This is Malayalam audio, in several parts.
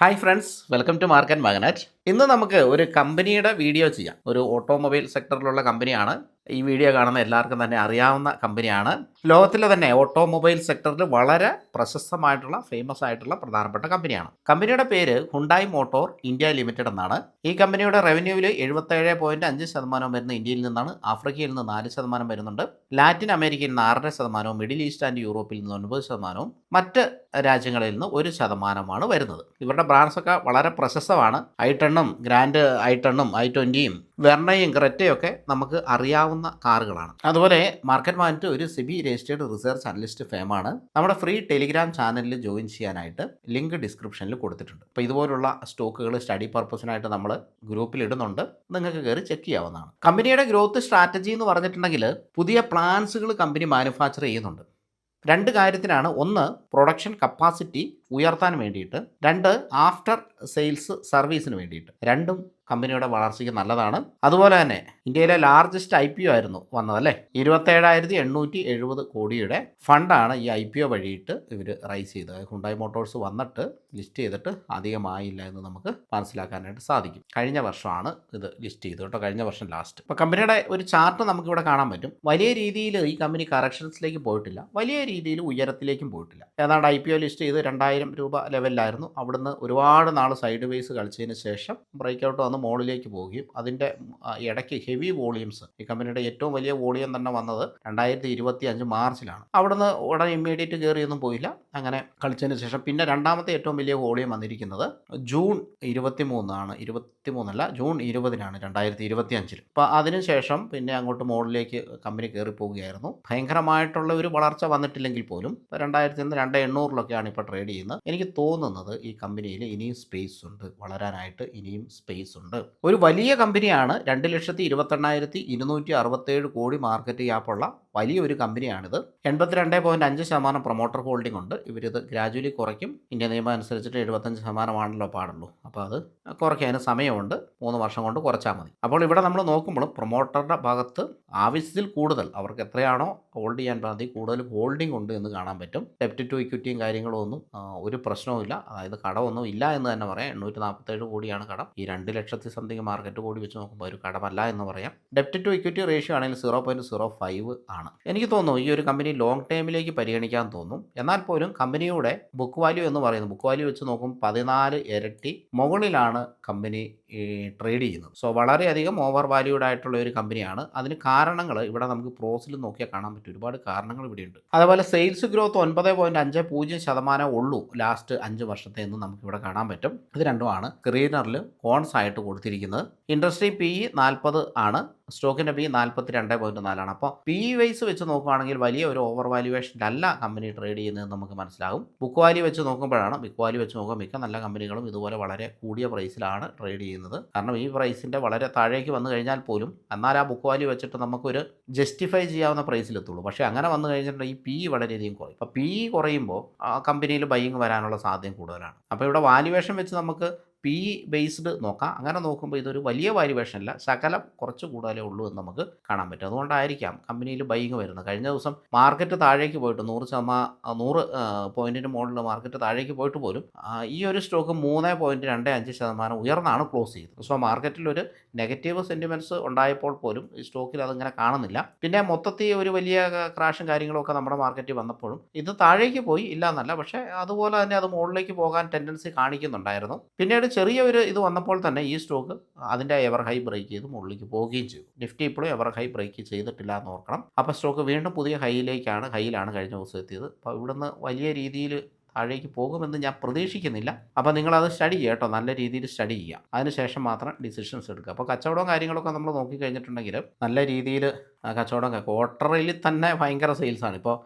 Hi friends welcome to market magnet ഇന്ന് നമുക്ക് ഒരു കമ്പനിയുടെ വീഡിയോ ചെയ്യാം. ഒരു ഓട്ടോമൊബൈൽ സെക്ടറിലുള്ള കമ്പനിയാണ് ഈ വീഡിയോ കാണുന്ന എല്ലാവർക്കും തന്നെ അറിയാവുന്ന കമ്പനിയാണ്. ലോകത്തിലെ തന്നെ ഓട്ടോമൊബൈൽ സെക്ടറിൽ വളരെ പ്രശസ്തമായിട്ടുള്ള ഫേമസ് ആയിട്ടുള്ള പ്രധാനപ്പെട്ട കമ്പനിയാണ്. കമ്പനിയുടെ പേര് ഹുണ്ടായി മോട്ടോർ ഇന്ത്യ ലിമിറ്റഡ് എന്നാണ്. ഈ കമ്പനിയുടെ റവന്യൂവിൽ എഴുപത്തേഴ് പോയിന്റ് അഞ്ച് ശതമാനം വരുന്ന ഇന്ത്യയിൽ നിന്നാണ് ആഫ്രിക്കയിൽ നിന്ന് നാല് ശതമാനം വരുന്നുണ്ട്. ലാറ്റിൻ അമേരിക്കയിൽ നിന്ന് ആറര ശതമാനവും മിഡിൽ ഈസ്റ്റ് ആൻഡ് യൂറോപ്പിൽ നിന്ന് ഒൻപത് ശതമാനവും മറ്റ് രാജ്യങ്ങളിൽ നിന്ന് ഒരു ശതമാനമാണ് വരുന്നത്. ഇവരുടെ ബ്രാൻഡ്സ് ഒക്കെ വളരെ പ്രശസ്തമാണ്. ഐ ടെണ്ണും ഗ്രാൻഡ് ഐ ടെണ്ണും ഐ ട്വന്റിയും വെർണയും ക്രെറ്റയും ഒക്കെ നമുക്ക് അറിയാവുന്ന കാറുകളാണ്. അതുപോലെ മാർക്കറ്റ് മാനിറ്റ് ഒരു സിബി രജിസ്റ്റേർഡ് റിസർച്ച് അനലിസ്റ്റ് ഫേമാണ്. നമ്മുടെ ഫ്രീ ടെലിഗ്രാം ചാനലിൽ ജോയിൻ ചെയ്യാനായിട്ട് ലിങ്ക് ഡിസ്ക്രിപ്ഷനിൽ കൊടുത്തിട്ടുണ്ട്. അപ്പോൾ ഇതുപോലുള്ള സ്റ്റോക്കുകൾ സ്റ്റഡി പർപ്പസിനായിട്ട് നമ്മൾ ഗ്രൂപ്പിൽ ഇടുന്നുണ്ട്. നിങ്ങൾക്ക് കയറി ചെക്ക് ചെയ്യാവുന്നതാണ്. കമ്പനിയുടെ ഗ്രോത്ത് സ്ട്രാറ്റജി എന്ന് പറഞ്ഞിട്ടുണ്ടെങ്കിൽ പുതിയ പ്ലാൻസുകൾ കമ്പനി മാനുഫാക്ചർ ചെയ്യുന്നുണ്ട്. രണ്ട് കാര്യത്തിനാണ്. ഒന്ന് പ്രൊഡക്ഷൻ കപ്പാസിറ്റി ഉയർത്താൻ വേണ്ടിയിട്ട്. രണ്ട് ആഫ്റ്റർ സെയിൽസ് സർവീസിന് വേണ്ടിയിട്ട്. രണ്ടും കമ്പനിയുടെ വളർച്ചയ്ക്ക് നല്ലതാണ്. അതുപോലെ തന്നെ ഇന്ത്യയിലെ ലാർജസ്റ്റ് ഐ പി ഒ ആയിരുന്നു വന്നതല്ലേ ഇരുപത്തേഴായിരത്തി എണ്ണൂറ്റി എഴുപത് കോടിയുടെ ഫണ്ടാണ് ഈ ഐ പി ഒ വഴിയിട്ട് ഇവർ റൈസ് ചെയ്തത്. ഹുണ്ടായി മോട്ടോഴ്സ് വന്നിട്ട് ലിസ്റ്റ് ചെയ്തിട്ട് അധികമായില്ല എന്ന് നമുക്ക് മനസ്സിലാക്കാനായിട്ട് സാധിക്കും. കഴിഞ്ഞ വർഷമാണ് ഇത് ലിസ്റ്റ് ചെയ്തത് കേട്ടോ. കഴിഞ്ഞ വർഷം ലാസ്റ്റ് അപ്പോൾ കമ്പനിയുടെ ഒരു ചാർട്ട് നമുക്കിവിടെ കാണാൻ പറ്റും. വലിയ രീതിയിൽ ഈ കമ്പനി കറക്ഷൻസിലേക്ക് പോയിട്ടില്ല. വലിയ രീതിയിൽ ഉയരത്തിലേക്കും പോയിട്ടില്ല. ഏതാണ്ട് ഐ പി ഒ ലിസ്റ്റ് ചെയ്ത് രണ്ടായിരം രൂപ ലെവലിലായിരുന്നു അവിടുന്ന് ഒരുപാട് നാൾ സൈഡ് വേസ് കളിച്ചതിന് ശേഷം ബ്രേക്ക് ഔട്ട് വന്ന്. മുകളിലേക്ക് പോവുകയും അതിന്റെ ഇടയ്ക്ക് ഹെവി വോളിയംസ് ഈ കമ്പനിയുടെ ഏറ്റവും വലിയ വോളിയം തന്നെ വന്നത് രണ്ടായിരത്തി ഇരുപത്തി അഞ്ച് മാർച്ചിലാണ്. അവിടുന്ന് ഉടനെ ഇമ്മീഡിയറ്റ് കയറിയൊന്നും പോയില്ല. അങ്ങനെ കളിച്ചതിന് ശേഷം പിന്നെ രണ്ടാമത്തെ ഏറ്റവും വലിയ വോളിയം വന്നിരിക്കുന്നത് ജൂൺ ഇരുപത്തി മൂന്നാണ് ഇരുപത്തി മൂന്നല്ല ജൂൺ ഇരുപതിനാണ് രണ്ടായിരത്തി ഇരുപത്തി അഞ്ചിൽ അപ്പോൾ അതിനുശേഷം പിന്നെ അങ്ങോട്ട് മുകളിലേക്ക് കമ്പനി കയറി പോവുകയായിരുന്നു ഭയങ്കരമായിട്ടുള്ള ഒരു വളർച്ച വന്നിട്ടില്ലെങ്കിൽ പോലും രണ്ടായിരത്തി നിന്ന് രണ്ട് എണ്ണൂറിലൊക്കെയാണ് ഇപ്പോൾ ട്രേഡ് ചെയ്യുന്നത്. എനിക്ക് തോന്നുന്നത് ഈ കമ്പനിയിൽ ഇനിയും സ്പേസ് ഉണ്ട്. വളരാനായിട്ട് ഇനിയും സ്പേസ് ഉണ്ട്. ഒരു വലിയ കമ്പനിയാണ് രണ്ട് ലക്ഷത്തി ഇരുപത്തെണ്ണായിരത്തി ഇരുന്നൂറ്റി അറുപത്തേഴ് കോടി മാർക്കറ്റ് ക്യാപ്പുള്ള വലിയൊരു കമ്പനിയാണിത്. എൺപത്തിരണ്ട് പോയിന്റ് അഞ്ച് ശതമാനം പ്രൊമോട്ടർ ഹോൾഡിംഗ് ഉണ്ട്. ഇവരിത് ഗ്രാജുവലി കുറയ്ക്കും. ഇന്ത്യ നിയമം അനുസരിച്ചിട്ട് എഴുപത്തഞ്ച് ശതമാനമാണല്ലോ പാടുള്ളൂ. അപ്പോൾ അത് കുറയ്ക്കാൻ സമയമുണ്ട്. മൂന്ന് വർഷം കൊണ്ട് കുറച്ചാൽ മതി. അപ്പോൾ ഇവിടെ നമ്മൾ നോക്കുമ്പോൾ പ്രൊമോട്ടറുടെ ഭാഗത്ത് ആവശ്യത്തിൽ കൂടുതൽ അവർക്ക് എത്രയാണോ ഹോൾഡ് ചെയ്യാൻ പാതി കൂടുതൽ ഹോൾഡിംഗ് ഉണ്ട് എന്ന് കാണാൻ പറ്റും. ഡെപ്റ്റ് ടു ഇക്വിറ്റിയും കാര്യങ്ങളും ഒന്നും ആ, ഒരു പ്രശ്നവുമില്ല അതായത് കടമൊന്നും ഇല്ല എന്ന് തന്നെ പറയാം. എണ്ണൂറ്റി നാൽപ്പത്തേഴ് കോടിയാണ് കടം. ഈ രണ്ട് ലക്ഷത്തി സംതിങ് മാർക്കറ്റ് കൂടി വെച്ച് നോക്കുമ്പോൾ ഒരു കടമല്ല എന്ന് പറയാം. ഡെപ്റ്റ് ടു ഇക്വിറ്റി റേഷ്യോ ആണെങ്കിൽ സീറോ പോയിന്റ് സീറോ ഫൈവ് ആണ്. എനിക്ക് തോന്നുന്നു ഈ ഒരു കമ്പനി ലോങ് ടേമിലേക്ക് പരിഗണിക്കാൻ തോന്നും. എന്നാൽ പോലും കമ്പനിയുടെ ബുക്ക് വാല്യൂ എന്ന് പറയുന്നത് ബുക്ക് വാല്യൂ വെച്ച് നോക്കും പതിനാല് ഇരട്ടി മുകളിലാണ് കമ്പനി ട്രേഡ് ചെയ്യുന്നത്. സോ വളരെയധികം ഓവർ വാല്യൂഡ് ആയിട്ടുള്ള ഒരു കമ്പനിയാണ്. അതിന് കാരണങ്ങൾ ഇവിടെ നമുക്ക് പ്രോസിൽ നോക്കിയാൽ കാണാൻ പറ്റും. ഒരുപാട് കാരണങ്ങൾ ഇവിടെയുണ്ട്. അതുപോലെ സെയിൽസ് ഗ്രോത്ത് ഒൻപത് പോയിന്റ് അഞ്ച് പൂജ്യം ശതമാനം ഉള്ളൂ ലാസ്റ്റ് അഞ്ച് വർഷത്തെ എന്ന് നമുക്ക് ഇവിടെ കാണാൻ പറ്റും. ഇത് രണ്ടുമാണ് ക്രീനറിൽ കോൺസ് ആയിട്ട് കൊടുത്തിരിക്കുന്നത്. ഇൻഡസ്ട്രി പി ഇ നാൽപ്പത് ആണ്. സ്റ്റോക്കിന്റെ പി നാൽപ്പത്തി രണ്ട് പോയിന്റ് നാലാണ്. അപ്പോൾ പി വൈസ് വെച്ച് നോക്കുകയാണെങ്കിൽ വലിയ ഒരു ഓവർ വാല്യുവേഷനിലല്ല കമ്പനി ട്രേഡ് ചെയ്യുന്നതെന്ന് നമുക്ക് മനസ്സിലാകും. ബുക്ക് വാല്യൂ വെച്ച് നോക്കുമ്പോഴാണ് ബുക്ക് വാല്യൂ വെച്ച് നോക്കുമ്പോൾ മിക്ക നല്ല കമ്പനികളും ഇതുപോലെ വളരെ കൂടിയ പ്രൈസിലാണ് ട്രേഡ് ചെയ്യുന്നത്. കാരണം ഈ പ്രൈസിന്റെ വളരെ താഴേക്ക് വന്നു കഴിഞ്ഞാൽ പോലും എന്നാൽ ആ ബുക്ക് വാല്യൂ വെച്ചിട്ട് നമുക്കൊരു ജസ്റ്റിഫൈ ചെയ്യാവുന്ന പ്രൈസിലെത്തുള്ളൂ പക്ഷേ അങ്ങനെ വന്നു കഴിഞ്ഞിട്ടുണ്ടെങ്കിൽ ഈ പി വളരെയധികം കുറയും. അപ്പോൾ പി കുറയുമ്പോൾ ആ കമ്പനിയിൽ ബൈയിങ് വരാനുള്ള സാധ്യത കൂടുതലാണ്. അപ്പോൾ ഇവിടെ വാല്യുവേഷൻ വെച്ച് നമുക്ക് പി ബേസ്ഡ് നോക്കാം. അങ്ങനെ നോക്കുമ്പോൾ ഇതൊരു വലിയ വാല്യുവേഷൻ അല്ല ശകലം കുറച്ച് കൂടുതലേ ഉള്ളൂ എന്ന് നമുക്ക് കാണാൻ പറ്റും. അതുകൊണ്ടായിരിക്കാം കമ്പനിയിൽ ബൈങ് വരുന്നത്. കഴിഞ്ഞ ദിവസം മാർക്കറ്റ് താഴേക്ക് പോയിട്ട് നൂറ് ശതമാ നൂറ് പോയിന്റിന് മുകളിൽ മാർക്കറ്റ് താഴേക്ക് പോയിട്ട് പോലും ഈ ഒരു സ്റ്റോക്ക് മൂന്ന് പോയിന്റ് രണ്ട് അഞ്ച് ശതമാനം ഉയർന്നാണ് ക്ലോസ് ചെയ്തത്. സോ മാർക്കറ്റിൽ ഒരു നെഗറ്റീവ് സെന്റിമെന്റ്സ് ഉണ്ടായപ്പോൾ പോലും ഈ സ്റ്റോക്കിൽ അതിങ്ങനെ കാണുന്നില്ല. പിന്നെ മൊത്തത്തിൽ ഒരു വലിയ ക്രാഷും കാര്യങ്ങളൊക്കെ നമ്മുടെ മാർക്കറ്റിൽ വന്നപ്പോഴും ഇത് താഴേക്ക് പോയി ഇല്ല എന്നല്ല പക്ഷേ അതുപോലെ തന്നെ അത് മുകളിലേക്ക് പോകാൻ ടെൻഡൻസി കാണിക്കുന്നുണ്ടായിരുന്നു. പിന്നീട് ചെറിയ ഒരു ഇത് വന്നപ്പോൾ തന്നെ ഈ സ്റ്റോക്ക് അതിന്റെ എവർ ഹൈ ബ്രേക്ക് ചെയ്ത് മുകളിലേക്ക് പോവുകയും ചെയ്തു. നിഫ്റ്റി ഇപ്പോഴും എവർ ഹൈ ബ്രേക്ക് ചെയ്തിട്ടില്ല എന്ന് ഓർക്കണം. അപ്പോൾ സ്റ്റോക്ക് വീണ്ടും പുതിയ ഹൈയിലേക്കാണ് ഹൈയിലാണ് കഴിഞ്ഞ ദിവസം എത്തിയത്. അപ്പോൾ ഇവിടുന്ന് വലിയ രീതിയിൽ താഴേക്ക് പോകുമെന്ന് ഞാൻ പ്രതീക്ഷിക്കുന്നില്ല. അപ്പോൾ നിങ്ങളത് സ്റ്റഡി ചെയ്യുക കേട്ടോ. നല്ല രീതിയിൽ സ്റ്റഡി ചെയ്യുക. അതിനുശേഷം മാത്രം ഡിസിഷൻസ് എടുക്കുക. അപ്പോൾ കച്ചവടവും കാര്യങ്ങളൊക്കെ നമ്മൾ നോക്കിക്കഴിഞ്ഞിട്ടുണ്ടെങ്കിൽ നല്ല രീതിയിൽ കച്ചവടം ക്വാർട്ടറിൽ തന്നെ ഭയങ്കര സെയിൽസാണ് ഇപ്പോൾ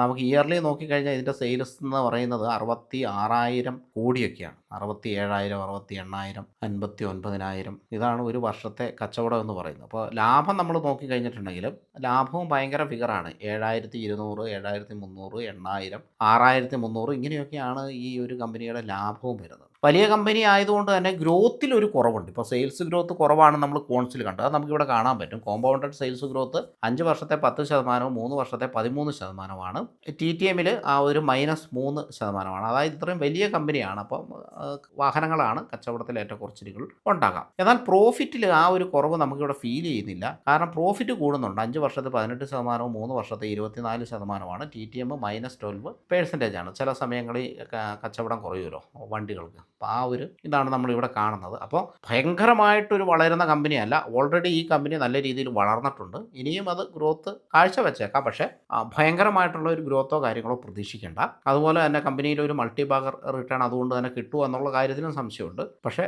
നമുക്ക് ഇയർലി നോക്കിക്കഴിഞ്ഞാൽ ഇതിന്റെ സെയിൽസ് എന്ന് പറയുന്നത് അറുപത്തി ആറായിരം കോടിയൊക്കെയാണ്. അറുപത്തി ഏഴായിരം അറുപത്തി എണ്ണായിരം അൻപത്തി ഒൻപതിനായിരം ഇതാണ് ഒരു വർഷത്തെ കച്ചവടം എന്ന് പറയുന്നത്. അപ്പോൾ ലാഭം നമ്മൾ നോക്കിക്കഴിഞ്ഞിട്ടുണ്ടെങ്കിലും ലാഭവും ഭയങ്കര ഫിഗറാണ് ഏഴായിരത്തി ഇരുന്നൂറ് ഏഴായിരത്തി മുന്നൂറ് എണ്ണായിരം ആറായിരത്തി മുന്നൂറ് ഇങ്ങനെയൊക്കെയാണ് ഈ ഒരു കമ്പനിയുടെ ലാഭവും വരുന്നത്. വലിയ കമ്പനി ആയതുകൊണ്ട് തന്നെ ഗ്രോത്തിൽ ഒരു കുറവുണ്ട്. ഇപ്പോൾ സെയിൽസ് ഗ്രോത്ത് കുറവാണ് നമ്മൾ കോൺസിൽ കണ്ടത്. അത് നമുക്കിവിടെ കാണാൻ പറ്റും. കോമ്പൗണ്ടഡ് സെയിൽസ് ഗ്രോത്ത് അഞ്ച് വർഷത്തെ പത്ത് ശതമാനവും മൂന്ന് വർഷത്തെ പതിമൂന്ന് ശതമാനമാണ് ടി ടി എമ്മിൽ ആ ഒരു മൈനസ് മൂന്ന് ശതമാനമാണ്. അതായത് ഇത്രയും വലിയ കമ്പനിയാണ്. അപ്പം വാഹനങ്ങളാണ് കച്ചവടത്തിൽ ഏറ്റക്കുറച്ചിലുകൾ ഉണ്ടാകാം. എന്നാൽ പ്രോഫിറ്റിൽ ആ ഒരു കുറവ് നമുക്കിവിടെ ഫീൽ ചെയ്യുന്നില്ല. കാരണം പ്രോഫിറ്റ് കൂടുന്നുണ്ട്. അഞ്ച് വർഷത്തെ പതിനെട്ട് ശതമാനവും മൂന്ന് വർഷത്തെ ഇരുപത്തിനാല് ശതമാനമാണ് T T M minus twelve percentage ആണ്. ചില സമയങ്ങളിൽ കച്ചവടം കുറയുമല്ലോ വണ്ടികൾക്ക്. അപ്പോൾ ആ ഒരു ഇതാണ് നമ്മളിവിടെ കാണുന്നത്. അപ്പോൾ ഭയങ്കരമായിട്ടൊരു വളരുന്ന കമ്പനിയല്ല. ഓൾറെഡി ഈ കമ്പനി നല്ല രീതിയിൽ വളർന്നിട്ടുണ്ട്. ഇനിയും അത് ഗ്രോത്ത് കാഴ്ചവെച്ചേക്കാം. പക്ഷേ ഭയങ്കരമായിട്ടുള്ള ഒരു ഗ്രോത്തോ കാര്യങ്ങളോ പ്രതീക്ഷിക്കേണ്ട. അതുപോലെ തന്നെ കമ്പനിയിൽ ഒരു മൾട്ടി ബാഗർ റിട്ടേൺ അതുകൊണ്ട് തന്നെ കിട്ടുമോ എന്നുള്ള കാര്യത്തിലും സംശയമുണ്ട്. പക്ഷേ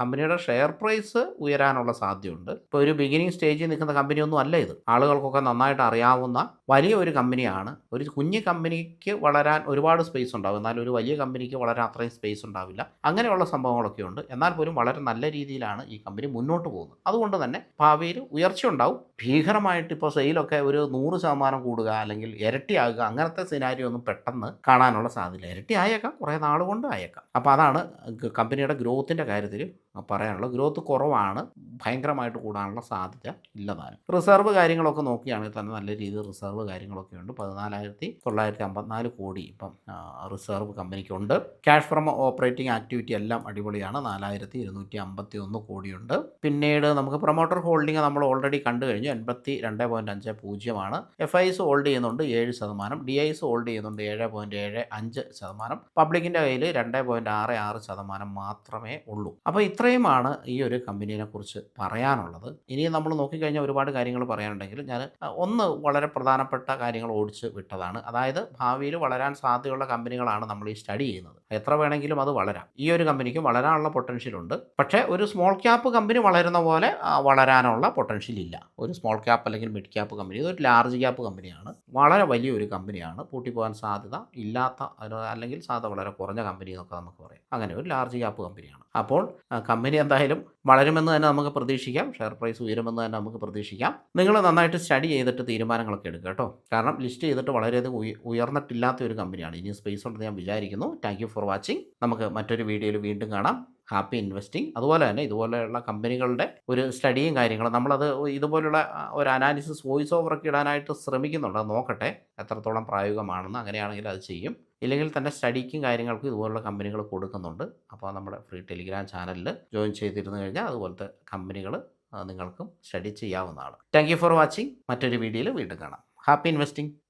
കമ്പനിയുടെ ഷെയർ പ്രൈസ് ഉയരാനുള്ള സാധ്യതയുണ്ട്. ഇപ്പോൾ ഒരു ബിഗിനിങ് സ്റ്റേജിൽ നിൽക്കുന്ന കമ്പനിയൊന്നും അല്ല ഇത്. ആളുകൾക്കൊക്കെ നന്നായിട്ട് അറിയാവുന്ന വലിയ ഒരു കമ്പനിയാണ്. ഒരു കുഞ്ഞു കമ്പനിക്ക് വളരാൻ ഒരുപാട് സ്പേസ് ഉണ്ടാവും. എന്നാൽ ഒരു വലിയ കമ്പനിക്ക് വളരാൻ അത്രയും സ്പേസ് ഉണ്ടാവില്ല. അങ്ങനെയുള്ള സംഭവങ്ങളൊക്കെ ഉണ്ട്. എന്നാൽ പോലും വളരെ നല്ല രീതിയിലാണ് ഈ കമ്പനി മുന്നോട്ട് പോകുന്നത്. അതുകൊണ്ട് തന്നെ ഭാവിയിൽ ഉയർച്ച ഉണ്ടാവും. ഭീകരമായിട്ട് ഇപ്പോൾ സെയിലൊക്കെ ഒരു നൂറ് ശതമാനം കൂടുക അല്ലെങ്കിൽ ഇരട്ടിയാകുക അങ്ങനത്തെ സിനാരിയോ ഒന്നും പെട്ടെന്ന് കാണാനുള്ള സാധ്യത ഇരട്ടി ആയേക്കാം. കുറേ നാൾ കൊണ്ട് ആയേക്കാം. അപ്പോൾ അതാണ് കമ്പനിയുടെ ഗ്രോത്തിന്റെ കാര്യത്തിൽ പറയാനുള്ള ഗ്രോത്ത് കുറവാണ്. ഭയങ്കരമായിട്ട് കൂടാനുള്ള സാധ്യത ഇല്ലതാണ് റിസർവ് കാര്യങ്ങളൊക്കെ നോക്കുകയാണെങ്കിൽ തന്നെ നല്ല രീതിയിൽ റിസർവ് കാര്യങ്ങളൊക്കെ ഉണ്ട്. പതിനാലായിരത്തി തൊള്ളായിരത്തി അമ്പത്തിനാല് കോടി ഇപ്പം റിസർവ് കമ്പനിക്കുണ്ട്. ക്യാഷ് ഫ്രം ഓപ്പറേറ്റിംഗ് ആക്ടിവിറ്റി എല്ലാം അടിപൊളിയാണ്. നാലായിരത്തി ഇരുന്നൂറ്റി അമ്പത്തി ഒന്ന് കോടിയുണ്ട്. പിന്നീട് നമുക്ക് പ്രൊമോട്ടർ ഹോൾഡിംഗ് നമ്മൾ ഓൾറെഡി കണ്ടു കഴിഞ്ഞു. എൺപത്തി രണ്ട് പോയിന്റ് അഞ്ച് പൂജ്യമാണ്. എഫ് ഐസ് ഹോൾഡ് ചെയ്യുന്നുണ്ട് ഏഴ് ശതമാനം. ഡി ഐസ് ഹോൾഡ് ചെയ്യുന്നുണ്ട് ഏഴ് പോയിന്റ് ഏഴ് അഞ്ച് ശതമാനം. പബ്ലിക്കിന്റെ കയ്യിൽ രണ്ട് പോയിന്റ് ആറ് ആറ് ശതമാനം മാത്രമേ ഉള്ളൂ. അപ്പോൾ ഇത്രയുമാണ് ഈ ഒരു കമ്പനീനെ കുറിച്ച് പറയാനുള്ളത്. ഇനി നമ്മൾ നോക്കിക്കഴിഞ്ഞാൽ ഒരുപാട് കാര്യങ്ങൾ പറയാനുണ്ടെങ്കിൽ ഞാൻ ഒന്ന് വളരെ പ്രധാനപ്പെട്ട കാര്യങ്ങൾ ഓടിച്ച് വിട്ടതാണ്. അതായത് ഭാവിയിൽ വളരാൻ സാധ്യതയുള്ള കമ്പനികളാണ് നമ്മൾ ഈ സ്റ്റഡി ചെയ്യുന്നത്. എത്ര വേണമെങ്കിലും അത് വളരാം. ഈ ഒരു കമ്പനിക്ക് വളരാനുള്ള പൊട്ടൻഷ്യൽ ഉണ്ട്. പക്ഷേ ഒരു സ്മോൾ ക്യാപ്പ് കമ്പനി വളരുന്ന പോലെ വളരാനുള്ള പൊട്ടൻഷ്യൽ ഇല്ല. ഒരു സ്മോൾ ക്യാപ്പ് അല്ലെങ്കിൽ മിഡ് ക്യാപ്പ് കമ്പനി ഇതൊരു ലാർജ് ക്യാപ്പ് കമ്പനിയാണ് വളരെ വലിയൊരു കമ്പനിയാണ് പൂട്ടിപ്പോകാൻ സാധ്യത ഇല്ലാത്ത അല്ലെങ്കിൽ സാധ്യത വളരെ കുറഞ്ഞ കമ്പനി എന്നൊക്കെ നമുക്ക് പറയാം. അങ്ങനെ ഒരു ലാർജ് ക്യാപ്പ് കമ്പനിയാണ് അപ്പോൾ കമ്പനി എന്തായാലും വളരുമെന്ന് തന്നെ നമുക്ക് പ്രതീക്ഷിക്കാം. ഷെയർ പ്രൈസ് ഉയരുമെന്ന് തന്നെ നമുക്ക് പ്രതീക്ഷിക്കാം. നിങ്ങൾ നന്നായിട്ട് സ്റ്റഡി ചെയ്തിട്ട് തീരുമാനങ്ങളൊക്കെ എടുക്കുക കേട്ടോ. കാരണം ലിസ്റ്റ് ചെയ്തിട്ട് വളരെയധികം ഉയ- ഉയർന്നിട്ടില്ലാത്ത ഒരു കമ്പനിയാണ് ഇനി സ്പേസ് ഉണ്ടെന്ന് ഞാൻ വിചാരിക്കുന്നു. താങ്ക് ഫോർ വാച്ചിങ് നമുക്ക് മറ്റൊരു വീഡിയോയിൽ വീണ്ടും കാണാം. ഹാപ്പി ഇൻവെസ്റ്റിംഗ് അതുപോലെ തന്നെ ഇതുപോലെയുള്ള കമ്പനികളുടെ ഒരു സ്റ്റഡിയും കാര്യങ്ങളും നമ്മളത് ഇതുപോലുള്ള ഒരു അനാലിസിസ് വോയിസ് ഓവറൊക്കെ ഇടാനായിട്ട് ശ്രമിക്കുന്നുണ്ട്. നോക്കട്ടെ എത്രത്തോളം പ്രായോഗികമാണെന്ന് അങ്ങനെയാണെങ്കിൽ അത് ചെയ്യും. ഇല്ലെങ്കിൽ തന്നെ സ്റ്റഡിക്കും കാര്യങ്ങൾക്കും ഇതുപോലുള്ള കമ്പനികൾ കൊടുക്കുന്നുണ്ട്. അപ്പോൾ നമ്മുടെ ഫ്രീ ടെലിഗ്രാം ചാനലിൽ ജോയിൻ ചെയ്തിരുന്നു കഴിഞ്ഞാൽ അതുപോലത്തെ കമ്പനികൾ നിങ്ങൾക്കും സ്റ്റഡി ചെയ്യാവുന്നതാണ്. താങ്ക് യു ഫോർ വാച്ചിങ് മറ്റൊരു വീഡിയോയിൽ വീണ്ടും കാണാം. Happy investing